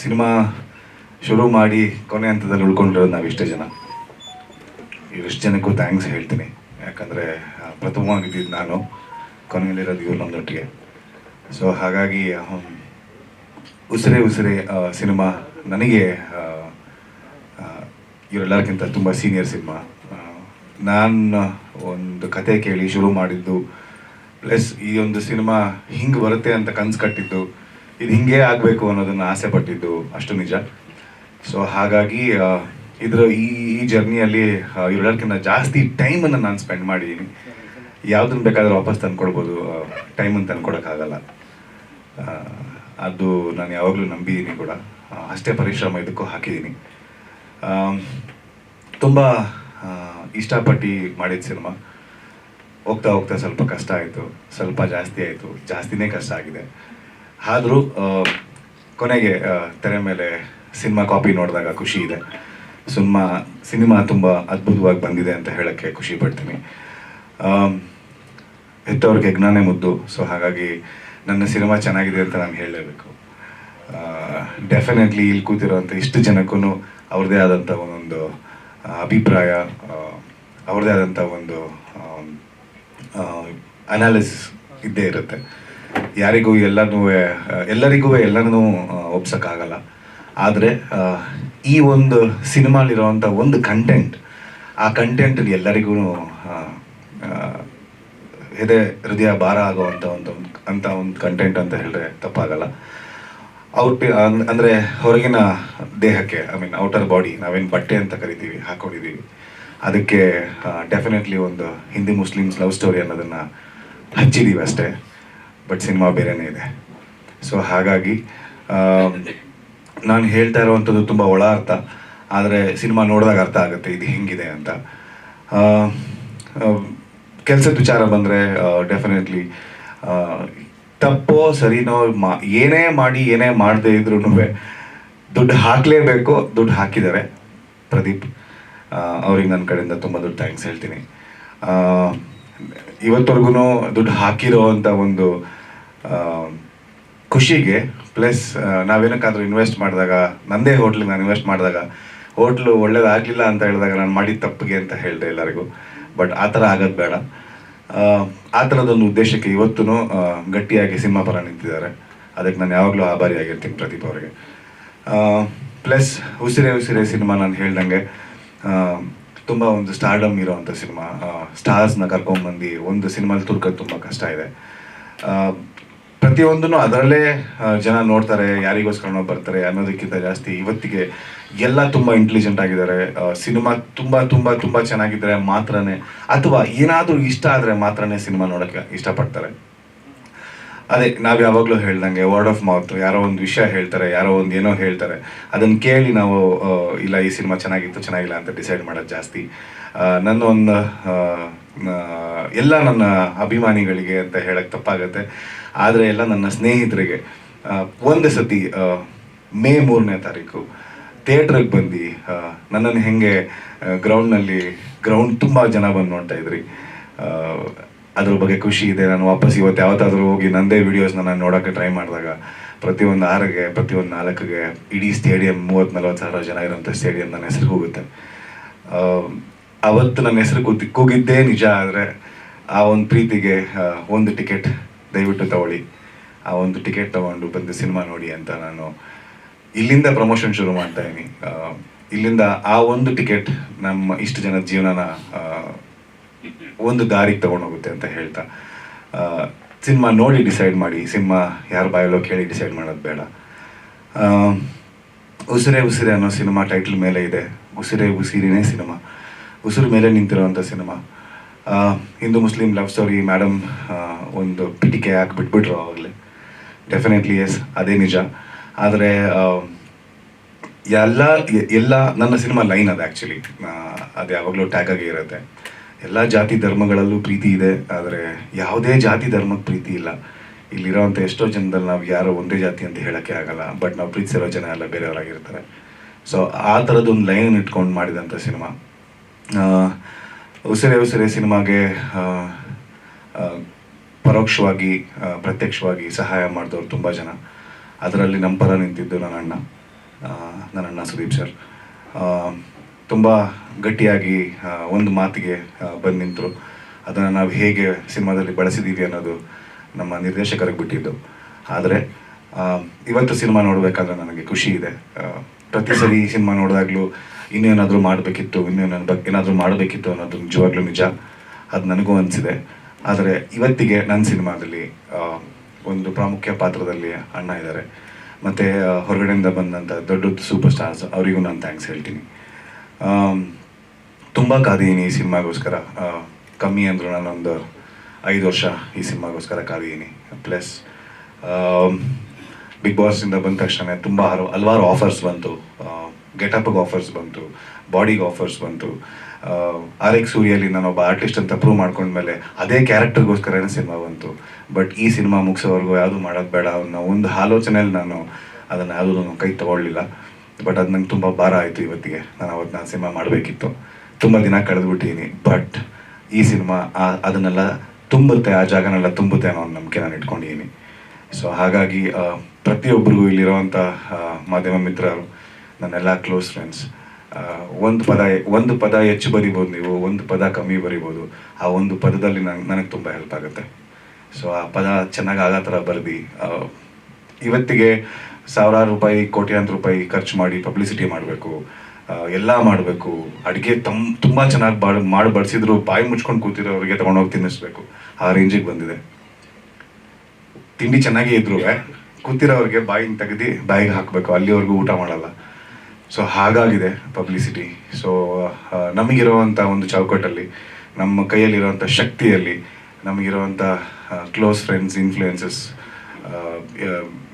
Cinema ಶುರು ಮಾಡಿ ಕೊನೆ ಹಂತದಲ್ಲಿ ಉಳ್ಕೊಂಡಿರೋದು ನಾವು ಇಷ್ಟೇ ಜನ. ಇವಿಷ್ಟು ಜನಕ್ಕೂ ಥ್ಯಾಂಕ್ಸ್ ಹೇಳ್ತೀನಿ. ಯಾಕಂದರೆ ಪ್ರಥಮವಾಗಿದ್ದು ನಾನು. ಕೊನೆಯಲ್ಲಿರೋದು ಇವ್ರು ನಮ್ಮದೊಟ್ಟಿಗೆ ಸೊ ಹಾಗಾಗಿ ಉಸಿರೆ ಉಸಿರೇ ಸಿನಿಮಾ. ನನಗೆ ಇವರೆಲ್ಲರಿಗಿಂತ ತುಂಬ ಸೀನಿಯರ್ ಸಿನಿಮಾ. ನಾನು ಒಂದು ಕತೆ ಕೇಳಿ ಶುರು ಮಾಡಿದ್ದು, ಪ್ಲಸ್ ಈ ಒಂದು ಸಿನಿಮಾ ಹಿಂಗೆ ಬರುತ್ತೆ ಅಂತ ಕನ್ಸು ಕಟ್ಟಿದ್ದು ಇದು ಹಿಂಗೆ ಆಗಬೇಕು ಅನ್ನೋದನ್ನು ಆಸೆ ಪಟ್ಟಿದ್ದು ಅಷ್ಟು ನಿಜ. ಸೊ ಹಾಗಾಗಿ ಇದರ ಈ ಈ ಜರ್ನಿಯಲ್ಲಿ ಇವರೆಲ್ಲಕ್ಕಿಂತ ಜಾಸ್ತಿ ಟೈಮನ್ನು ನಾನು ಸ್ಪೆಂಡ್ ಮಾಡಿದ್ದೀನಿ ಯಾವುದನ್ನು ಬೇಕಾದರೂ ವಾಪಸ್ ತಂದ್ಕೊಡ್ಬೋದು. ಟೈಮನ್ನು ತಂದ್ಕೊಡೋಕ್ಕಾಗಲ್ಲ. ಅದು ನಾನು ಯಾವಾಗಲೂ ನಂಬಿದ್ದೀನಿ ಕೂಡ. ಅಷ್ಟೇ ಪರಿಶ್ರಮ ಇದಕ್ಕೂ ಹಾಕಿದ್ದೀನಿ ತುಂಬ ಇಷ್ಟಪಟ್ಟು ಮಾಡಿದ ಸಿನಿಮಾ. ಹೋಗ್ತಾ ಹೋಗ್ತಾ ಸ್ವಲ್ಪ ಕಷ್ಟ ಆಯಿತು. ಸ್ವಲ್ಪ ಜಾಸ್ತಿ ಆಯಿತು. ಜಾಸ್ತಿನೇ ಕಷ್ಟ ಆಗಿದೆ. ಆದರೂ ಕೊನೆಗೆ ತೆರೆ ಮೇಲೆ ಸಿನಿಮಾ ಕಾಪಿ ನೋಡಿದಾಗ ಖುಷಿ ಇದೆ. ಸಿನಿಮಾ ಸಿನಿಮಾ ತುಂಬ ಅದ್ಭುತವಾಗಿ ಬಂದಿದೆ ಅಂತ ಹೇಳೋಕ್ಕೆ ಖುಷಿ ಪಡ್ತೀನಿ. ಹೆತ್ತವ್ರಿಗೆ ಯಜ್ಞಾನೇ ಮುದ್ದು. ಸೊ ಹಾಗಾಗಿ ನನ್ನ ಸಿನಿಮಾ ಚೆನ್ನಾಗಿದೆ ಅಂತ ನಾನು ಹೇಳಲೇಬೇಕು. ಡೆಫಿನೆಟ್ಲಿ ಇಲ್ಲಿ ಕೂತಿರೋಂಥ ಇಷ್ಟು ಜನಕ್ಕೂ ಅವ್ರದ್ದೇ ಆದಂಥ ಒಂದೊಂದು ಅಭಿಪ್ರಾಯ ಅವ್ರದ್ದೇ ಆದಂಥ ಒಂದು ಅನಾಲಿಸಿಸ್ ಇದ್ದೇ ಇರುತ್ತೆ. ಯಾರಿಗೂ ಎಲ್ಲನೂ ಎಲ್ಲರಿಗೂ ಎಲ್ಲನೂ ಒಪ್ಸೋಕ್ಕಾಗಲ್ಲ. ಆದರೆ ಈ ಒಂದು ಸಿನಿಮಾಲಿರೋವಂಥ ಒಂದು ಕಂಟೆಂಟ್ ಆ ಕಂಟೆಂಟ್ ಎಲ್ಲರಿಗೂ ಎದೆ, ಹೃದಯ ಭಾರ ಆಗುವಂಥ ಒಂದು, ಅಂತ ಒಂದು ಕಂಟೆಂಟ್ ಅಂತ ಹೇಳಿದ್ರೆ ತಪ್ಪಾಗಲ್ಲ. ಔಟ್ ಅಂದರೆ ಹೊರಗಿನ ದೇಹಕ್ಕೆ ಐ ಮೀನ್ ಔಟರ್ ಬಾಡಿ ನಾವೇನು ಬಟ್ಟೆ ಅಂತ ಕರಿತೀವಿ ಹಾಕೊಂಡಿದ್ದೀವಿ ಅದಕ್ಕೆ ಡೆಫಿನೆಟ್ಲಿ ಒಂದು ಹಿಂದಿ ಮುಸ್ಲಿಮ್ಸ್ ಲವ್ ಸ್ಟೋರಿ ಅನ್ನೋದನ್ನು ಹಚ್ಚಿದ್ದೀವಿ ಅಷ್ಟೇ. ಬಟ್ ಸಿನಿಮಾ ಬೇರೆನೇ ಇದೆ. ಸೊ ಹಾಗಾಗಿ ನಾನು ಹೇಳ್ತಾ ಇರೋವಂಥದ್ದು ತುಂಬ ಒಳ ಅರ್ಥ. ಆದರೆ ಸಿನಿಮಾ ನೋಡಿದಾಗ ಅರ್ಥ ಆಗುತ್ತೆ, ಇದು ಹೆಂಗಿದೆ ಅಂತ. ಕೆಲಸದ ವಿಚಾರ ಬಂದರೆ ಡೆಫಿನೆಟ್ಲಿ ತಪ್ಪೋ ಸರಿನೋ ಮಾ, ಏನೇ ಮಾಡಿ, ಏನೇ ಮಾಡದೇ ಇದ್ರೂ ದುಡ್ಡು ಹಾಕಲೇಬೇಕು, ದುಡ್ಡು ಹಾಕಿದ್ದಾರೆ. ಪ್ರದೀಪ್ ಅವ್ರಿಗೆ ನನ್ನ ಕಡೆಯಿಂದ ತುಂಬ ದುಡ್ಡು ಥ್ಯಾಂಕ್ಸ್ ಹೇಳ್ತೀನಿ. ಇವತ್ತವರೆಗೂ ದುಡ್ಡು ಹಾಕಿರೋ ಅಂಥ ಒಂದು ಖುಷಿಗೆ ಪ್ಲಸ್ ನಾವೇನಕ್ಕಾದ್ರೂ ಇನ್ವೆಸ್ಟ್ ಮಾಡಿದಾಗ ನಂದೇ ಹೋಟ್ಲಿಗೆ ನಾನು ಇನ್ವೆಸ್ಟ್ ಮಾಡಿದಾಗ ಹೋಟ್ಲು ಒಳ್ಳೇದಾಗಲಿಲ್ಲ ಅಂತ ಹೇಳಿದಾಗ ನಾನು ಮಾಡಿದ ತಪ್ಪಿಗೆ ಅಂತ ಹೇಳಿದೆ ಎಲ್ಲರಿಗೂ. ಬಟ್ ಆ ಥರ ಆಗೋದು ಬೇಡ. ಆ, ಥರದೊಂದು ಉದ್ದೇಶಕ್ಕೆ ಇವತ್ತೂ ಗಟ್ಟಿಯಾಗಿ ಸಿನಿಮಾ ಪರ ನಿಂತಿದ್ದಾರೆ. ಅದಕ್ಕೆ ನಾನು ಯಾವಾಗಲೂ ಆಭಾರಿಯಾಗಿರ್ತೀನಿ ಪ್ರದೀಪ್ ಅವರಿಗೆ. ಪ್ಲಸ್ ಉಸಿರೇ ಉಸಿರೇ ಸಿನಿಮಾ ನಾನು ಹೇಳ್ದಂಗೆ ತುಂಬ ಒಂದು ಸ್ಟಾರ್ಡಮ್ ಇರೋವಂಥ ಸಿನಿಮಾ. ಸ್ಟಾರ್ಸ್ನ ಕರ್ಕೊಂಬಂದು ಒಂದು ಸಿನಿಮಾಲಿ ತುರ್ಕೋದು ತುಂಬ ಕಷ್ಟ ಇದೆ. ಪ್ರತಿಯೊಂದನ್ನು ಅದರಲ್ಲೇ ಜನ ನೋಡ್ತಾರೆ ಯಾರಿಗೋಸ್ಕರನೋ ಬರ್ತಾರೆ ಅನ್ನೋದಕ್ಕಿಂತ ಜಾಸ್ತಿ ಇವತ್ತಿಗೆ ಎಲ್ಲ ತುಂಬ ಇಂಟೆಲಿಜೆಂಟ್ ಆಗಿದ್ದಾರೆ. ಸಿನಿಮಾ ತುಂಬ ತುಂಬ ತುಂಬ ಚೆನ್ನಾಗಿದ್ದರೆ ಮಾತ್ರನೇ, ಅಥವಾ ಏನಾದರೂ ಇಷ್ಟ ಆದರೆ ಮಾತ್ರನೇ ಸಿನಿಮಾ ನೋಡೋಕ್ಕೆ ಇಷ್ಟಪಡ್ತಾರೆ. ಅದೇ, ನಾವು ಯಾವಾಗಲೂ ಹೇಳ್ದಂಗೆ ವರ್ಡ್ ಆಫ್ ಮೌತ್ ಯಾರೋ ಒಂದು ವಿಷಯ ಹೇಳ್ತಾರೆ, ಯಾರೋ ಒಂದು ಏನೋ ಹೇಳ್ತಾರೆ ಅದನ್ನು ಕೇಳಿ ನಾವು ಇಲ್ಲ ಈ ಸಿನಿಮಾ ಚೆನ್ನಾಗಿತ್ತು, ಚೆನ್ನಾಗಿಲ್ಲ ಅಂತ ಡಿಸೈಡ್ ಮಾಡೋದು ಜಾಸ್ತಿ. ನನ್ನ ಒಂದು ಎಲ್ಲ ನನ್ನ ಅಭಿಮಾನಿಗಳಿಗೆ ಅಂತ ಹೇಳಕ್ಕೆ ತಪ್ಪಾಗುತ್ತೆ. ಆದರೆ ಎಲ್ಲ ನನ್ನ ಸ್ನೇಹಿತರಿಗೆ ಒಂದು ಸತಿ ಮೇ ಮೂರನೇ ತಾರೀಕು ಥಿಯೇಟ್ರಿಗೆ ಬಂದು ನನ್ನನ್ನು ಹೆಂಗೆ ಗ್ರೌಂಡ್ನಲ್ಲಿ, ಗ್ರೌಂಡ್ ತುಂಬ ಜನ ಬಂದು ನೋಡ್ತಾ ಇದ್ರಿ. ಅದ್ರ ಬಗ್ಗೆ ಖುಷಿ ಇದೆ. ನಾನು ವಾಪಸ್ ಇವತ್ತು ಯಾವತ್ತಾದರೂ ಹೋಗಿ ನಂದೇ ವಿಡಿಯೋಸ್ನ ನಾನು ನೋಡೋಕ್ಕೆ ಟ್ರೈ ಮಾಡಿದಾಗ ಪ್ರತಿಯೊಂದು ಆರಿಗೆ ಪ್ರತಿಯೊಂದು ನಾಲ್ಕಿಗೆ ಇಡೀ ಸ್ಟೇಡಿಯಂ ಮೂವತ್ತು ನಲ್ವತ್ತು ಸಾವಿರ ಜನ ಇರೋಂಥ ಸ್ಟೇಡಿಯಂ ನನ್ನ ಹೆಸರು ಹೋಗುತ್ತೆ ಅವತ್ತು ನನ್ನ ಹೆಸರು ಕೂತಿ ಕೂಗಿದ್ದೇ ನಿಜ ಆದರೆ ಆ ಒಂದು ಪ್ರೀತಿಗೆ ಒಂದು ಟಿಕೆಟ್ ದಯವಿಟ್ಟು ತಗೊಳ್ಳಿ. ಆ ಒಂದು ಟಿಕೆಟ್ ತಗೊಂಡು ಬಂದು ಸಿನಿಮಾ ನೋಡಿ ಅಂತ ನಾನು ಇಲ್ಲಿಂದ ಪ್ರಮೋಷನ್ ಶುರು ಮಾಡ್ತಾ ಇದ್ದೀನಿ. ಇಲ್ಲಿಂದ ಆ ಒಂದು ಟಿಕೆಟ್ ನಮ್ಮ ಇಷ್ಟು ಜನ ಜೀವನನ ಒಂದು ದಾರಿಗೆ ತಗೊಂಡೋಗುತ್ತೆ ಅಂತ ಹೇಳ್ತಾ. ಸಿನಿಮಾ ನೋಡಿ ಡಿಸೈಡ್ ಮಾಡಿ, ಸಿನಿಮಾ ಯಾರು ಬಾಯಲ್ಲೋ ಕೇಳಿ ಡಿಸೈಡ್ ಮಾಡೋದು ಬೇಡ. ಉಸಿರೇ ಉಸಿರೇ ಅನ್ನೋ ಸಿನಿಮಾ ಟೈಟ್ಲ್ ಮೇಲೆ ಇದೆ. ಉಸಿರೇ ಉಸಿರಿನೇ ಸಿನಿಮಾ. ಉಸಿರು ಮೇಲೆ ನಿಂತಿರುವಂಥ cinema. Hindu Muslim love story madam ಒಂದು ಪಿಟಿಕೆ ಹಾಕಿ ಬಿಟ್ಬಿಟ್ರು ಆವಾಗಲೇ ಡೆಫಿನೆಟ್ಲಿ ಎಸ್ ಅದೇ ನಿಜ. ಆದರೆ ಎಲ್ಲ ಎಲ್ಲ ನನ್ನ ಸಿನಿಮಾ ಲೈನ್ ಅದು ಆ್ಯಕ್ಚುಲಿ ಅದು ಯಾವಾಗಲೂ ಟ್ಯಾಗ್ ಆಗಿ ಇರುತ್ತೆ. ಎಲ್ಲ ಜಾತಿ ಧರ್ಮಗಳಲ್ಲೂ ಪ್ರೀತಿ ಇದೆ, ಆದರೆ ಯಾವುದೇ ಜಾತಿ ಧರ್ಮಕ್ಕೆ ಪ್ರೀತಿ ಇಲ್ಲ. ಇಲ್ಲಿರೋವಂಥ ಎಷ್ಟೋ ಜನದಲ್ಲಿ ನಾವು ಯಾರೋ ಒಂದೇ ಜಾತಿ ಅಂತ ಹೇಳೋಕ್ಕೆ ಆಗಲ್ಲ ಬಟ್ ನಾವು ಪ್ರೀತಿಸಿರೋ ಜನ ಎಲ್ಲ ಬೇರೆಯವರಾಗಿರ್ತಾರೆ. ಸೊ ಆ ಥರದ್ದೊಂದು ಲೈನ್ ಇಟ್ಕೊಂಡು ಮಾಡಿದಂಥ ಸಿನಿಮಾ. ಉಸಿರೇ ಉಸಿರೇ ಸಿನಿಮಾಗೆ ಪರೋಕ್ಷವಾಗಿ ಪ್ರತ್ಯಕ್ಷವಾಗಿ ಸಹಾಯ ಮಾಡಿದವರು ತುಂಬ ಜನ. ಅದರಲ್ಲಿ ನಮ್ಮ ಪರ ನಿಂತಿದ್ದು ನನ್ನ ಅಣ್ಣ ನನ್ನ ಅಣ್ಣ ಸುದೀಪ್ ಸರ್. ತುಂಬ ಗಟ್ಟಿಯಾಗಿ ಒಂದು ಮಾತಿಗೆ ಬಂದು ನಿಂತರು. ಅದನ್ನು ನಾವು ಹೇಗೆ ಸಿನಿಮಾದಲ್ಲಿ ಬಳಸಿದ್ದೀವಿ ಅನ್ನೋದು ನಮ್ಮ ನಿರ್ದೇಶಕರಿಗೆ ಬಿಟ್ಟಿದ್ದು. ಆದರೆ ಇವತ್ತು ಸಿನಿಮಾ ನೋಡಬೇಕಾದ್ರೆ ನನಗೆ ಖುಷಿ ಇದೆ. ಪ್ರತಿ ಸರಿ ಸಿನಿಮಾ ನೋಡಿದಾಗಲೂ ಇನ್ನೇನಾದರೂ ಮಾಡಬೇಕಿತ್ತು ಇನ್ನೇನು ಬಗ್ಗೆ ಏನಾದರೂ ಮಾಡಬೇಕಿತ್ತು ಅನ್ನೋದು ನಿಜವಾಗ್ಲೂ ನಿಜ. ಅದು ನನಗೂ ಅನಿಸಿದೆ. ಆದರೆ ಇವತ್ತಿಗೆ ನನ್ನ ಸಿನಿಮಾದಲ್ಲಿ ಒಂದು ಪ್ರಾಮುಖ್ಯ ಪಾತ್ರದಲ್ಲಿ ಅಣ್ಣ ಇದ್ದಾರೆ ಮತ್ತು ಹೊರಗಡೆಯಿಂದ ಬಂದಂಥ ದೊಡ್ಡ ಸೂಪರ್ ಸ್ಟಾರ್ಸ್, ಅವರಿಗೂ ನಾನು ಥ್ಯಾಂಕ್ಸ್ ಹೇಳ್ತೀನಿ. ತುಂಬ ಕಾದಿದ್ದೀನಿ ಈ ಸಿನಿಮಾಗೋಸ್ಕರ. ಕಮ್ಮಿ ಅಂದರೂ ನಾನೊಂದು ಐದು ವರ್ಷ ಈ ಸಿನಿಮಾಗೋಸ್ಕರ ಕಾದಿದ್ದೀನಿ. ಪ್ಲಸ್ ಬಿಗ್ ಬಾಸಿಂದ ಬಂದ ತಕ್ಷಣ ತುಂಬ ಹಲವು ಹಲವಾರು ಆಫರ್ಸ್ ಬಂತು. ಗೆಟಪ್ಗೆ ಆಫರ್ಸ್ ಬಂತು ಬಾಡಿಗೆ ಆಫರ್ಸ್ ಬಂತು. ಆರ್ ಎಕ್ಸ್ ನಾನು ಒಬ್ಬ ಆರ್ಟಿಸ್ಟ್ ಅಂತ ಪ್ರೂವ್ ಮಾಡ್ಕೊಂಡ್ಮೇಲೆ ಅದೇ ಕ್ಯಾರೆಕ್ಟರ್ಗೋಸ್ಕರನೇ ಸಿನಿಮಾ ಬಂತು. ಬಟ್ ಈ ಸಿನಿಮಾ ಮುಗಿಸೋವರೆಗೂ ಯಾವುದು ಮಾಡೋದು ಬೇಡ ಅನ್ನೋ ಒಂದು ಆಲೋಚನೆಯಲ್ಲಿ ನಾನು ಅದನ್ನು ಯಾವುದೂ ಕೈ ತಗೊಳ್ಳಿಲ್ಲ. ಬಟ್ ಅದು ನಂಗೆ ತುಂಬ ಭಾರ ಆಯಿತು ಇವತ್ತಿಗೆ. ನಾನು ಅವತ್ತು ನಾನು ಸಿನಿಮಾ ಮಾಡಬೇಕಿತ್ತು. ತುಂಬ ದಿನ ಕಳೆದ್ಬಿಟ್ಟಿದ್ದೀನಿ ಬಟ್ ಈ ಸಿನಿಮಾ ಅದನ್ನೆಲ್ಲ ತುಂಬುತ್ತೆ, ಆ ಜಾಗನೆಲ್ಲ ತುಂಬುತ್ತೆ ಅನ್ನೋ ನಂಬಿಕೆ ನಾನು ಇಟ್ಕೊಂಡಿದ್ದೀನಿ ಸೊ ಹಾಗಾಗಿ ಪ್ರತಿಯೊಬ್ಬರಿಗೂ ಇಲ್ಲಿರೋವಂಥ ಮಾಧ್ಯಮ ಮಿತ್ರರು ನನ್ನೆಲ್ಲ ಕ್ಲೋಸ್ ಫ್ರೆಂಡ್ಸ್ ಒಂದು ಪದ ಒಂದು ಪದ ಹೆಚ್ಚು ಬರಿಬೋದು ನೀವು, ಒಂದು ಪದ ಕಮ್ಮಿ ಬರಿಬೋದು. ಆ ಒಂದು ಪದದಲ್ಲಿ ನಂಗೆ, ನನಗೆ ತುಂಬ ಹೆಲ್ಪ್ ಆಗುತ್ತೆ. ಸೊ ಆ ಪದ ಚೆನ್ನಾಗಿ ಆಗೋ ಥರ ಬರೆದು. ಇವತ್ತಿಗೆ ಸಾವಿರಾರು ರೂಪಾಯಿ, ಕೋಟ್ಯಾಂತರ ರೂಪಾಯಿ ಖರ್ಚು ಮಾಡಿ ಪಬ್ಲಿಸಿಟಿ ಮಾಡಬೇಕು. ಎಲ್ಲ ಮಾಡಬೇಕು. ಅಡುಗೆ ತಮ್, ತುಂಬ ಚೆನ್ನಾಗಿ ಬಾಡ್ ಮಾಡಿ ಬಡಿಸಿದ್ರು, ಬಾಯಿ ಮುಚ್ಕೊಂಡು ಕೂತಿರೋರಿಗೆ ತೊಗೊಂಡೋಗಿ ತಿನ್ನಿಸ್ಬೇಕು. ಆ ರೇಂಜಿಗೆ ಬಂದಿದೆ. ತಿಂಡಿ ಚೆನ್ನಾಗೇ ಇದ್ರು, ಕೂತಿರೋರಿಗೆ ಬಾಯಿನ ತೆಗೆದು, ಬಾಯಿಗೆ ಹಾಕಬೇಕು. ಅಲ್ಲಿವರೆಗೂ ಊಟ ಮಾಡಲ್ಲ. ಸೊ ಹಾಗಾಗಿದೆ ಪಬ್ಲಿಸಿಟಿ ಸೊ ನಮಗಿರುವಂಥ ಒಂದು ಚೌಕಟ್ಟಲ್ಲಿ, ನಮ್ಮ ಕೈಯಲ್ಲಿರುವಂಥ ಶಕ್ತಿಯಲ್ಲಿ ನಮಗಿರುವಂಥ close friends influences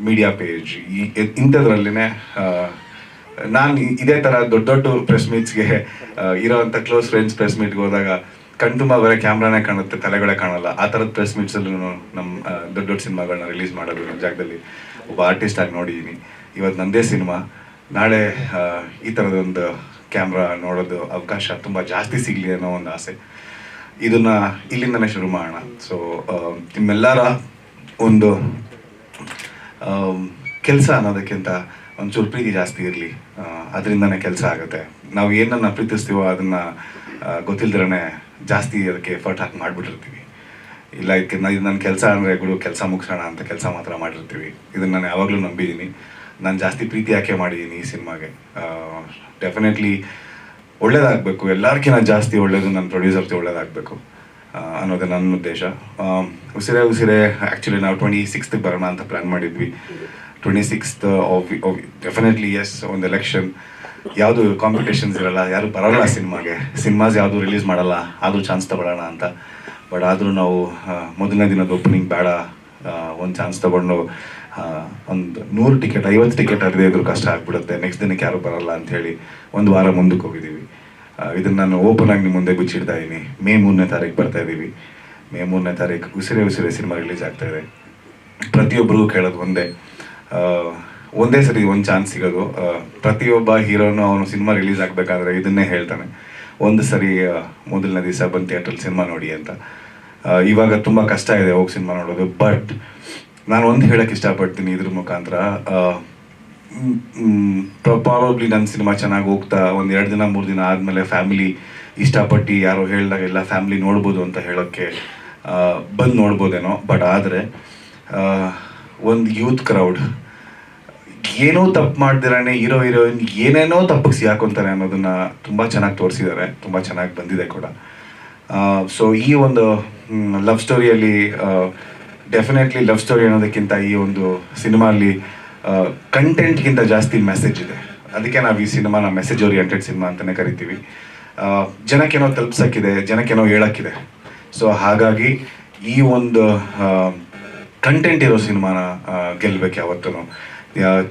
media page ಈ ಇಂಥದ್ರಲ್ಲಿನೇ ನಾನು ಇದೇ ಥರ ದೊಡ್ಡ ದೊಡ್ಡ ಪ್ರೆಸ್ ಮೀಟ್ಸ್ಗೆ ಇರೋವಂಥ ಕ್ಲೋಸ್ ಫ್ರೆಂಡ್ಸ್ ಪ್ರೆಸ್ ಮೀಟ್ಗೆ ಹೋದಾಗ ಕಣ್ತುಂಬ ಬರೋ ಕ್ಯಾಮ್ರಾನೇ ಕಾಣುತ್ತೆ, ತಲೆಗಳೇ ಕಾಣಲ್ಲ. ಆ ಥರದ ಪ್ರೆಸ್ ಮೀಟ್ಸಲ್ಲೂ ನಮ್ಮ ದೊಡ್ಡ ದೊಡ್ಡ ಸಿನಿಮಾಗಳನ್ನ ರಿಲೀಸ್ ಮಾಡೋದು ನಮ್ಮ ಜಾಗದಲ್ಲಿ. ಒಬ್ಬ ಆರ್ಟಿಸ್ಟ್ ಆಗಿ ನೋಡಿದ್ದೀನಿ ಇವತ್ತು ನಂದೇ ಸಿನಿಮಾ. ನಾಳೆ ಈ ಥರದೊಂದು ಕ್ಯಾಮ್ರಾ ನೋಡೋದು ಅವಕಾಶ ತುಂಬ ಜಾಸ್ತಿ ಸಿಗಲಿ ಅನ್ನೋ ಒಂದು ಆಸೆ. ಇದನ್ನ ಇಲ್ಲಿಂದನೇ ಶುರು ಮಾಡೋಣ. ಸೊ ನಿಮ್ಮೆಲ್ಲರ ಒಂದು ಕೆಲಸ ಅನ್ನೋದಕ್ಕಿಂತ ಒಂಚೂರು ಪ್ರೀತಿ ಜಾಸ್ತಿ ಇರಲಿ. ಅದರಿಂದನೇ ಕೆಲಸ ಆಗುತ್ತೆ. ನಾವು ಏನನ್ನು ಪ್ರೀತಿಸ್ತೀವೋ ಅದನ್ನ ಗೊತ್ತಿಲ್ದಿರೇ ಜಾಸ್ತಿ ಅದಕ್ಕೆ ಎಫರ್ಟ್ ಹಾಕಿ ಮಾಡಿಬಿಟ್ಟಿರ್ತೀವಿ. ಇಲ್ಲ, ಇದಕ್ಕೆ ಇದು ನನ್ನ ಕೆಲಸ ಅಂದರೆ ಗುರು, ಕೆಲಸ ಮುಗಿಸೋಣ ಅಂತ ಕೆಲಸ ಮಾತ್ರ ಮಾಡಿರ್ತೀವಿ. ಇದನ್ನು ನಾನು ಯಾವಾಗಲೂ ನಂಬಿದ್ದೀನಿ ನಾನು ಜಾಸ್ತಿ ಪ್ರೀತಿ ಯಾಕೆ ಮಾಡಿದ್ದೀನಿ ಈ ಸಿನಿಮಾಗೆ. ಡೆಫಿನೆಟ್ಲಿ ಒಳ್ಳೇದಾಗಬೇಕು. ಎಲ್ಲರಿಗಿಂತ ಜಾಸ್ತಿ ಒಳ್ಳೇದು ನನ್ನ ಪ್ರೊಡ್ಯೂಸರ್ಗೆ ಒಳ್ಳೇದಾಗಬೇಕು ಅನ್ನೋದು ನನ್ನ ಉದ್ದೇಶ. ಉಸಿರೆ ಉಸಿರೇ ಆ್ಯಕ್ಚುಲಿ ನಾವು ಟ್ವೆಂಟಿ ಸಿಕ್ಸ್ತಿಗೆ ಬರೋಣ ಅಂತ ಪ್ಲ್ಯಾನ್ ಮಾಡಿದ್ವಿ. ಟ್ವೆಂಟಿ ಸಿಕ್ಸ್ತ್ ಡೆಫಿನೆಟ್ಲಿ ಎಸ್ ಒಂದು ಎಲೆಕ್ಷನ್ ಯಾವುದು ಕಾಂಪಿಟೇಷನ್ಸ್ ಇರಲ್ಲ, ಯಾರು ಬರೋಲ್ಲ ಸಿನಿಮಾಗೆ. ಸಿನಿಮಾಸ್ ಯಾವುದು ರಿಲೀಸ್ ಮಾಡಲ್ಲ, ಆದರೂ ಚಾನ್ಸ್ ತಗೊಳ್ಳೋಣ ಅಂತ. ಬಟ್ ಆದರೂ ನಾವು ಮೊದಲನೇ ದಿನದ ಓಪನಿಂಗ್ ಬೇಡ. ಒಂದು ಚಾನ್ಸ್ ತಗೊಂಡು ಒಂದು ನೂರು ಟಿಕೆಟ್ ಐವತ್ತು ಟಿಕೆಟ್ ಇದ್ರೂ ಕಷ್ಟ ಆಗ್ಬಿಡುತ್ತೆ. ನೆಕ್ಸ್ಟ್ ದಿನಕ್ಕೆ ಯಾರು ಬರಲ್ಲ ಅಂತ ಹೇಳಿ ಒಂದು ವಾರ ಮುಂದಕ್ಕೆ ಹೋಗಿದ್ದೀವಿ. ಇದನ್ನು ನಾನು ಓಪನ್ ಆಗಿ ನಿಮ್ಮ ಮುಂದೆ ಬಿಚ್ಚಿಡ್ತಾ ಇದ್ದೀನಿ ಮೇ ಮೂರನೇ ತಾರೀಕು ಬರ್ತಾ ಇದ್ದೀವಿ ಮೇ ಮೂರನೇ ತಾರೀಕು ಉಸಿರೆ ಉಸಿರೆ ಸಿನಿಮಾ ರಿಲೀಸ್ ಆಗ್ತಾ ಇದೆ. ಪ್ರತಿಯೊಬ್ಬರಿಗೂ ಕೇಳೋದು ಒಂದೇ. ಒಂದೇ ಸರಿ ಒಂದು ಚಾನ್ಸ್ ಸಿಗೋದು. ಪ್ರತಿಯೊಬ್ಬ ಹೀರೋನು ಅವನು ಸಿನಿಮಾ ರಿಲೀಸ್ ಆಗಬೇಕಾದ್ರೆ ಇದನ್ನೇ ಹೇಳ್ತಾನೆ. ಒಂದು ಸರಿ ಮೊದಲನೇ ದಿವಸ ಬಂದು ಥಿಯೇಟ್ರಲ್ಲಿ ಸಿನಿಮಾ ನೋಡಿ ಅಂತ. ಇವಾಗ ತುಂಬ ಕಷ್ಟ ಇದೆ ಹೋಗಿ ಸಿನಿಮಾ ನೋಡೋದು. ಬಟ್ ನಾನು ಒಂದು ಹೇಳಕ್ಕೆ ಇಷ್ಟಪಡ್ತೀನಿ ಇದ್ರ ಮುಖಾಂತರ ಪ್ರಾಬಬ್ಲಿ ನನ್ನ ಸಿನಿಮಾ ಚೆನ್ನಾಗಿ ಹೋಗ್ತಾ ಒಂದು ಎರಡು ದಿನ, ಮೂರು ದಿನ ಆದಮೇಲೆ ಫ್ಯಾಮಿಲಿ ಇಷ್ಟಪಟ್ಟು ಯಾರೋ ಹೇಳಿದಾಗೆಲ್ಲ ಫ್ಯಾಮಿಲಿ ನೋಡ್ಬೋದು ಅಂತ ಹೇಳೋಕ್ಕೆ ಬಂದು ನೋಡ್ಬೋದೇನೋ. ಬಟ್ ಆದರೆ ಒಂದು ಯೂತ್ ಕ್ರೌಡ್ ಏನೋ ತಪ್ಪು ಮಾಡ್ದಿರಾನೆ, ಹೀರೋ, ಹೀರೋಯಿನ್ ಏನೇನೋ ತಪ್ಪಿಗೆ ಸಿಗಾಕೊಂತಾರೆ ಅನ್ನೋದನ್ನು ತುಂಬ ಚೆನ್ನಾಗಿ ತೋರಿಸಿದ್ದಾರೆ. ತುಂಬ ಚೆನ್ನಾಗಿ ಬಂದಿದೆ ಕೂಡ. ಸೊ ಈ ಒಂದು ಲವ್ ಸ್ಟೋರಿಯಲ್ಲಿ ಡೆಫಿನೆಟ್ಲಿ ಲವ್ ಸ್ಟೋರಿ ಅನ್ನೋದಕ್ಕಿಂತ ಈ ಒಂದು ಸಿನಿಮಾಲಿ ಕಂಟೆಂಟ್ಗಿಂತ ಜಾಸ್ತಿ ಮೆಸೇಜ್ ಇದೆ. ಅದಕ್ಕೆ ನಾವು ಈ ಸಿನಿಮಾನ ಮೆಸೇಜ್ ಓರಿಯೆಂಟೆಡ್ ಸಿನಿಮಾ ಅಂತಲೇ ಕರಿತೀವಿ. ಜನಕ್ಕೇನೋ ತಲುಪ್ಸೋಕ್ಕಿದೆ ಜನಕ್ಕೇನೋ ಹೇಳೋಕ್ಕಿದೆ. ಸೊ ಹಾಗಾಗಿ ಈ ಒಂದು ಕಂಟೆಂಟ್ ಇರೋ ಸಿನಿಮಾನ ಗೆಲ್ಲಬೇಕು ಯಾವತ್ತೂ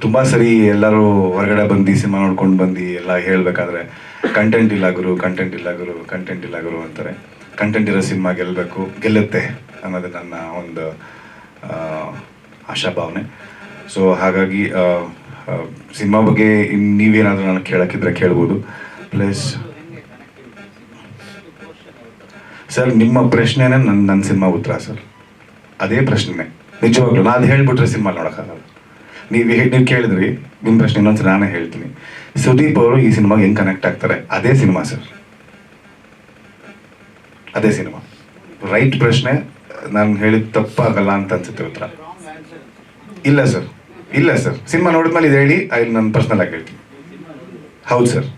ತುಂಬ ಸರಿ ಎಲ್ಲರೂ ಹೊರಗಡೆ ಬಂದು ಸಿನಿಮಾ ನೋಡ್ಕೊಂಡು ಬಂದು ಎಲ್ಲ ಹೇಳಬೇಕಾದ್ರೆ ಕಂಟೆಂಟ್ ಇಲ್ಲ ಗುರು ಕಂಟೆಂಟ್ ಇಲ್ಲ ಗುರು ಕಂಟೆಂಟ್ ಇಲ್ಲ ಗುರು ಅಂತಾರೆ. ಕಂಟೆಂಟ್ ಇರೋ ಸಿನಿಮಾ ಗೆಲ್ಲಬೇಕು ಗೆಲ್ಲುತ್ತೆ ಅನ್ನೋದು ನನ್ನ ಒಂದು ಆಶಾಭಾವನೆ. ಸೊ ಹಾಗಾಗಿ ಸಿನಿಮಾ ಬಗ್ಗೆ ನೀವೇನಾದರೂ ನಾನು ಕೇಳೋಕ್ಕಿದ್ರೆ ಕೇಳ್ಬೋದು. ಪ್ಲಸ್ ಸರ್, ನಿಮ್ಮ ಪ್ರಶ್ನೆನೇ ನನ್ನ ನನ್ನ ಸಿನಿಮಾ ಉತ್ತರ, ಸರ್. ಅದೇ ಪ್ರಶ್ನೆ ನಿಜವಾಗ್ಲೂ, ನಾನು ಅದು ಹೇಳ್ಬಿಟ್ರೆ ಸಿನಿಮಾ ನೋಡೋಕ್ಕಾಗಲ್ಲ. ನೀವು ನೀವು ಕೇಳಿದ್ರಿ ನಿಮ್ಮ ಪ್ರಶ್ನೆ ಇನ್ನೊಂದ್ಸರಿ ನಾನೇ ಹೇಳ್ತೀನಿ. ಸುದೀಪ್ ಅವರು ಈ ಸಿನಿಮಾಗೆ ಹೆಂಗೆ ಕನೆಕ್ಟ್ ಆಗ್ತಾರೆ? ಅದೇ ಸಿನಿಮಾ, ಸರ್. ಅದೇ ಸಿನಿಮಾ. ರೈಟ್ ಪ್ರಶ್ನೆ, ನಾನು ಹೇಳಿದ ತಪ್ಪಾಗಲ್ಲ ಅಂತ ಅನ್ಸುತ್ತೆ ಉತ್ತರ. ಇಲ್ಲ ಸರ್ ಇಲ್ಲ ಸರ್. ಸಿನಿಮಾ ನೋಡಿದ್ಮೇಲೆ ಇದು ಹೇಳಿ ಅಲ್ಲಿ ನಾನು ಪರ್ಸ್ನಲ್ ಆಗಿ ಹೇಳ್ತೀನಿ. ಹೌದು ಸರ್.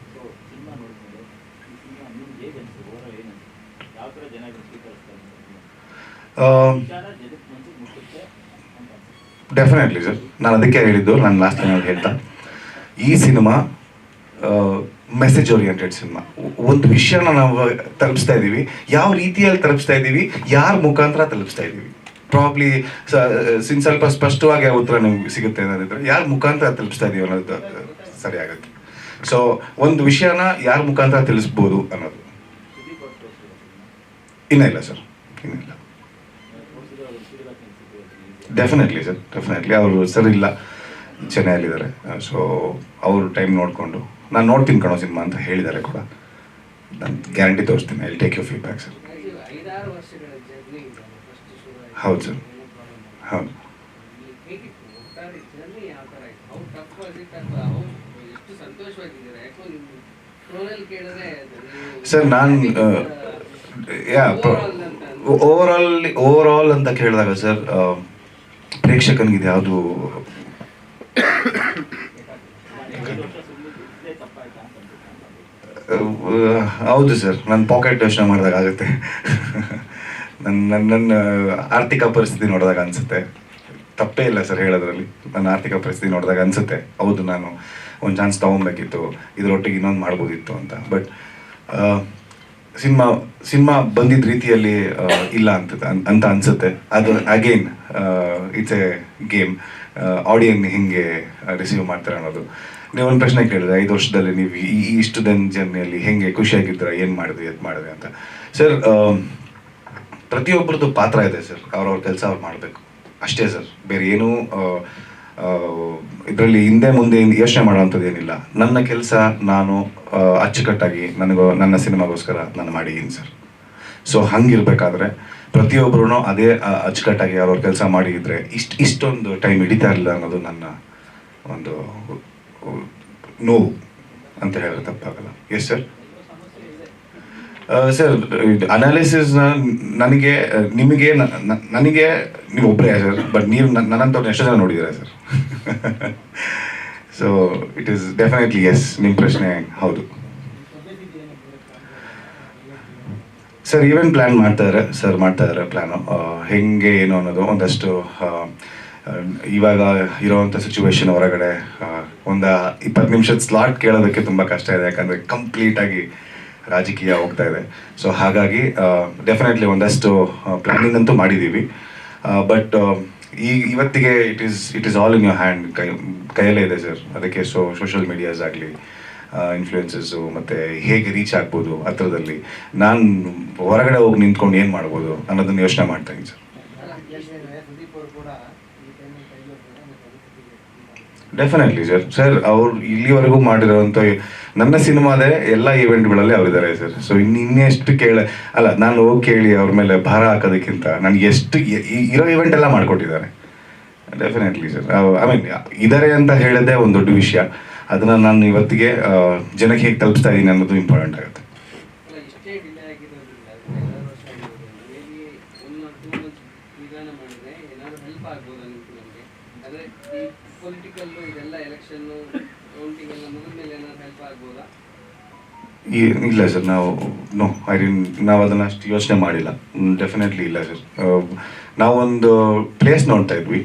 Definitely sir. ನಾನು ಅದಕ್ಕೆ ಹೇಳಿದ್ದು, ನಾನು ಲಾಸ್ಟ್ ಟೈಮ್ ಹೇಳ್ತಾ. ಈ ಸಿನಿಮಾ ಮೆಸೇಜ್ ಓರಿಯೆಂಟೆಡ್ ಸಿನಿಮಾ ಒಂದು ವಿಷಯನ ನಾವು ತಲುಪಿಸ್ತಾ ಇದ್ದೀವಿ. ಯಾವ ರೀತಿಯಲ್ಲಿ ತಲುಪಿಸ್ತಾ ಇದ್ದೀವಿ? ಯಾರ ಮುಖಾಂತರ ತಲುಪಿಸ್ತಾ ಇದ್ದೀವಿ? ಪ್ರಾಬ್ಲಿ ಸಿನ್ ಸ್ವಲ್ಪ ಸ್ಪಷ್ಟವಾಗಿ ಉತ್ತರ ನಿಮ್ಗೆ ಸಿಗುತ್ತೆ ಅನ್ನೋದಿದ್ರೆ, ಯಾರ ಮುಖಾಂತರ ತಲುಪಿಸ್ತಾ ಇದೀವಿ ಅನ್ನೋದು ಸರಿ ಆಗುತ್ತೆ. ಸೊ ಒಂದು ವಿಷಯನ ಯಾರ ಮುಖಾಂತರ ತಿಳಿಸ್ಬೋದು ಅನ್ನೋದು. ಇನ್ನ ಇಲ್ಲ, ಸರ್. ಇನ್ನಿಲ್ಲ ಡೆಫಿನೆಟ್ಲಿ ಸರ್. ಡೆಫಿನೆಟ್ಲಿ ಅವರು ಸರ್ ಇಲ್ಲ. ಚೆನ್ನೈಯಲ್ಲಿದ್ದಾರೆ. ಸೊ ಅವರು ಟೈಮ್ ನೋಡಿಕೊಂಡು ನಾನು ನೋಡ್ತೀನಿ ಕಣೋ ಸಿನಿಮಾ ಅಂತ ಹೇಳಿದ್ದಾರೆ ಕೂಡ ನಾನು ಗ್ಯಾರಂಟಿ ತೋರಿಸ್ತೀನಿ I take you feedback sir. ಹೌದು ಸರ್. ಹೌದು ಸರ್ ನಾನು yeah over all over all ಅಂತ ಕೇಳಿದಾಗ ಸರ್ ಪ್ರೇಕ್ಷಕನಿಗೆ ಯಾವುದು ಹೌದು ಸರ್. ನನ್ನ ಪಾಕೆಟ್ ಯೋಚನೆ ಮಾಡಿದಾಗ ಆಗುತ್ತೆ. ನನ್ನ ನನ್ನ ನನ್ನ ಆರ್ಥಿಕ ಪರಿಸ್ಥಿತಿ ನೋಡಿದಾಗ ಅನಿಸುತ್ತೆ. ತಪ್ಪೇ ಇಲ್ಲ ಸರ್ ಹೇಳೋದ್ರಲ್ಲಿ. ನನ್ನ ಆರ್ಥಿಕ ಪರಿಸ್ಥಿತಿ ನೋಡಿದಾಗ ಅನಿಸುತ್ತೆ. ಹೌದು, ನಾನು ಒಂದು ಚಾನ್ಸ್ ತೊಗೊಬೇಕಿತ್ತು. ಇದರೊಟ್ಟಿಗೆ ಇನ್ನೊಂದು ಮಾಡ್ಬೋದಿತ್ತು ಅಂತ. ಬಟ್ ಸಿನಿಮಾ ಸಿನಿಮಾ ಬಂದಿದ್ದ ರೀತಿಯಲ್ಲಿ ಇಲ್ಲ ಅಂತ ಅಂತ ಅನ್ಸುತ್ತೆ. ಅದು again it's a game audience ಹಿಂಗೆ ರಿಸೀವ್ ಮಾಡ್ತಾರೆ ಅನ್ನೋದು. ನೀವು ಒಂದು ಪ್ರಶ್ನೆ ಕೇಳಿದ್ರೆ ಐದು ವರ್ಷದಲ್ಲಿ ನೀವು ಈ ಇಷ್ಟು ದಿನ ಜರ್ನಿಯಲ್ಲಿ ಹೆಂಗೆ ಖುಷಿಯಾಗಿದ್ದೀರಾ, ಏನು ಮಾಡಿದ್ರಿ ಅದು ಮಾಡಿದ್ರಿ ಅಂತ. ಸರ್ ಪ್ರತಿಯೊಬ್ಬರದ್ದು ಪಾತ್ರ ಇದೆ ಸರ್ ಅವ್ರವ್ರ ಕೆಲಸ ಅವ್ರು ಮಾಡಬೇಕು. ಅಷ್ಟೇ ಸರ್ ಬೇರೆ ಏನೂ ಇದರಲ್ಲಿ ಹಿಂದೆ ಮುಂದೆ ಯೋಚನೆ ಮಾಡೋವಂಥದ್ದು ಏನಿಲ್ಲ. ನನ್ನ ಕೆಲಸ ನಾನು ಅಚ್ಚುಕಟ್ಟಾಗಿ ನನಗೂ, ನನ್ನ ಸಿನಿಮಾಗೋಸ್ಕರ ನಾನು ಮಾಡಿದ್ದೀನಿ ಸರ್ ಸೊ ಹಂಗಿರ್ಬೇಕಾದ್ರೆ ಪ್ರತಿಯೊಬ್ಬರೂ ಅದೇ ಅಚ್ಚುಕಟ್ಟಾಗಿ ಅವ್ರವ್ರ ಕೆಲಸ ಮಾಡಿದ್ರೆ ಇಷ್ಟು, ಇಷ್ಟೊಂದು ಟೈಮ್ ಹಿಡಿತಾ ಇರಲಿಲ್ಲ ಅನ್ನೋದು ನನ್ನ ಒಂದು ನೋವು ಅಂತ ಹೇಳಿದ್ರೆ ತಪ್ಪಾಗಲ್ಲ. ಎಸ್ ಸರ್ ಸರ್ ಅನಾಲಿಸಿಸ್ ನನಗೆ, ನಿಮಗೆ ನನಗೆ, ನೀವು ಒಬ್ಬರೇ ಸರ್ ಬಟ್ ನೀವು ನನ್ನ- ನನ್ನಂಥವ್ರನ್ನ ಎಷ್ಟೋ ಜನ ನೋಡಿದ್ದೀರಾ sir so it is definitely yes ನಿಮ್ಮ ಪ್ರಶ್ನೆ ಹೌದು. ಸರ್ ಈವೆಂಟ್ ಪ್ಲ್ಯಾನ್ ಮಾಡ್ತಾ ಇದ್ದಾರೆ ಸರ್ ಮಾಡ್ತಾ ಇದ್ದಾರೆ ಪ್ಲ್ಯಾನು ಹೆಂಗೆ, ಏನು ಅನ್ನೋದು ಒಂದಷ್ಟು ಇವಾಗ ಇರೋವಂಥ ಸಿಚುವೇಶನ್ ಹೊರಗಡೆ ಒಂದು ಇಪ್ಪತ್ತು ನಿಮಿಷದ ಸ್ಲಾಟ್ ಕೇಳೋದಕ್ಕೆ ತುಂಬ ಕಷ್ಟ ಇದೆ. ಯಾಕಂದರೆ ಕಂಪ್ಲೀಟಾಗಿ ರಾಜಕೀಯ ಹೋಗ್ತಾ ಇದೆ ಸೊ ಹಾಗಾಗಿ ಡೆಫಿನೆಟ್ಲಿ ಒಂದಷ್ಟು ಪ್ಲ್ಯಾನಿಂಗ್ ಅಂತೂ ಮಾಡಿದ್ದೀವಿ. ಬಟ್ ಈ, ಇವತ್ತಿಗೆ it is it is all in your hand ಕೈ, ಕೈಯಲ್ಲೇ ಇದೆ ಸರ್ ಅದಕ್ಕೆ ಸೊ ಸೋಷಿಯಲ್ ಮೀಡಿಯಾಸ್ ಆಗಲಿ ಇನ್ಫ್ಲೂಯೆನ್ಸಸ್ಸು ಮತ್ತು ಹೇಗೆ ರೀಚ್ ಆಗ್ಬೋದು ಹತ್ರದಲ್ಲಿ. ನಾನು ಹೊರಗಡೆ ಹೋಗಿ ನಿಂತ್ಕೊಂಡು ಏನು ಮಾಡ್ಬೋದು ಅನ್ನೋದನ್ನ ಯೋಚನೆ ಮಾಡ್ತಾ ಇದ್ದೀನಿ ಸರ್. Definitely sir. ಸರ್, ಅವ್ರು ಇಲ್ಲಿವರೆಗೂ ಮಾಡಿರೋವಂಥ ನನ್ನ ಸಿನಿಮಾದೇ ಎಲ್ಲ ಈವೆಂಟ್ಗಳಲ್ಲಿ ಅವರಿದ್ದಾರೆ ಸರ್. ಸೊ ಇನ್ನು ಇನ್ನೆಷ್ಟು ಕೇಳ, ಅಲ್ಲ, ನಾನು ಹೋಗಿ ಕೇಳಿ ಅವ್ರ ಮೇಲೆ ಭಾರ ಹಾಕೋದಕ್ಕಿಂತ ನನಗೆ ಎಷ್ಟು ಇರೋ ಇವೆಂಟ್ ಎಲ್ಲ ಮಾಡಿಕೊಟ್ಟಿದ್ದಾರೆ. Definitely sir. ಐ ಮೀನ್ ಇದ್ದಾರೆ ಅಂತ ಹೇಳೋದೇ ಒಂದು ದೊಡ್ಡ ವಿಷಯ. ಅದನ್ನು ನಾನು ಇವತ್ತಿಗೆ ಜನಕ್ಕೆ ಹೇಗೆ ತಲುಪಿಸ್ತಾ ಇದ್ದೀನಿ ಅನ್ನೋದು ಇಂಪಾರ್ಟೆಂಟ್ ಆಗುತ್ತೆ. ಇಲ್ಲ ಸರ್ ನಾವು ನೋ ಐ ನಾವು ಅದನ್ನು ಅಷ್ಟು ಯೋಚನೆ ಮಾಡಿಲ್ಲ. ಡೆಫಿನೆಟ್ಲಿ ಇಲ್ಲ ಸರ್ ನಾವೊಂದು ಪ್ಲೇಸ್ ನೋಡ್ತಾ ಇದ್ವಿ.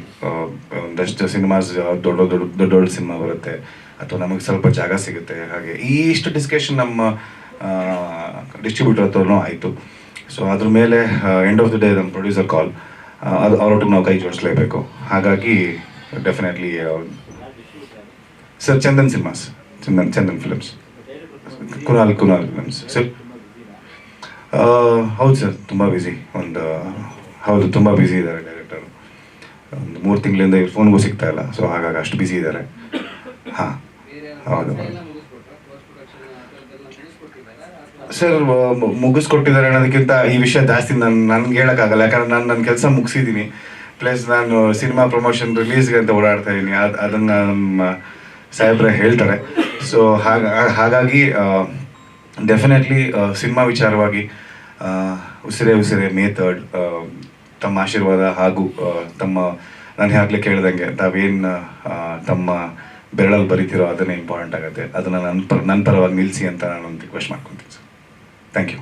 ಒಂದಷ್ಟು ಸಿನಿಮಾಸ್ ದೊಡ್ಡ ದೊಡ್ಡ ದೊಡ್ಡ ದೊಡ್ಡ ಸಿನಿಮಾ ಬರುತ್ತೆ. ಅಥವಾ ನಮಗೆ ಸ್ವಲ್ಪ ಜಾಗ ಸಿಗುತ್ತೆ. ಹಾಗೆ ಇಷ್ಟು ಡಿಸ್ಕಷನ್ ನಮ್ಮ ಡಿಸ್ಟ್ರಿಬ್ಯೂಟರ್ ಹತ್ರನೂ ಆಯಿತು. ಸೊ ಅದ್ರ ಮೇಲೆ ಎಂಡ್ ಆಫ್ ದ ಡೇ ನಮ್ಮ ಪ್ರೊಡ್ಯೂಸರ್ ಕಾಲ್ ಅದು ಅವರೊಟ್ಟಿಗೆ ನಾವು ಕೈ ಜೋಡಿಸ್ಲೇಬೇಕು. ಹಾಗಾಗಿ definitely sir, Chandan cinemas, Chandan Chandan films Kunal Kunal films sir ಹೌದು ಸರ್, ತುಂಬ ಬ್ಯುಸಿ ಒಂದು, ಹೌದು, ತುಂಬ ಬ್ಯುಸಿ ಇದ್ದಾರೆ ಡೈರೆಕ್ಟರು ಒಂದು ಮೂರು ತಿಂಗಳಿಂದ ಫೋನ್ಗೂ ಸಿಗ್ತಾ ಇಲ್ಲ. ಸೊ ಹಾಗಾಗಿ ಅಷ್ಟು ಬ್ಯುಸಿ ಇದ್ದಾರೆ. ಹಾಂ. ಹೌದು. ಸರ್ ಮುಗಿಸ್ಕೊಟ್ಟಿದ್ದಾರೆ ಅನ್ನೋದಕ್ಕಿಂತ ಈ ವಿಷಯ ಜಾಸ್ತಿ ನಾನು, ನನ್ಗೆ ಹೇಳೋಕ್ಕಾಗಲ್ಲ. ಯಾಕಂದ್ರೆ ನಾನು ನನ್ನ ಕೆಲಸ ಮುಗಿಸಿದ್ದೀನಿ ಪ್ಲಸ್ ನಾನು ಸಿನಿಮಾ ಪ್ರಮೋಷನ್ ರಿಲೀಸ್ಗೆ ಅಂತ ಓಡಾಡ್ತಾ ಇದ್ದೀನಿ ಅದು, ಅದನ್ನು ನಮ್ಮ ಸಾಹೇಬ್ರೆ ಹೇಳ್ತಾರೆ. ಸೊ ಹಾಗ, ಹಾಗಾಗಿ ಡೆಫಿನೆಟ್ಲಿ ಸಿನಿಮಾ ವಿಚಾರವಾಗಿ ಉಸಿರೆ ಉಸಿರೇ ಮೇ ತರ್ಡ್ ತಮ್ಮ ಆಶೀರ್ವಾದ ಹಾಗೂ ತಮ್ಮ ನಾನು ಆಗಲೇ ಕೇಳ್ದಂಗೆ. ತಾವೇನು ತಮ್ಮ ಬೆರಳಲ್ಲಿ ಬರೀತಿರೋ ಅದನ್ನೇ ಇಂಪಾರ್ಟೆಂಟ್ ಆಗುತ್ತೆ. ಅದನ್ನು ನನ್ನ ಪರ ನನ್ನ ಪರವಾಗಿ ನಿಲ್ಲಿಸಿ ಅಂತ ನಾನು ಒಂದು ರಿಕ್ವೆಸ್ಟ್ ಮಾಡ್ಕೊತೀನಿ ಸರ್ ಥ್ಯಾಂಕ್ ಯು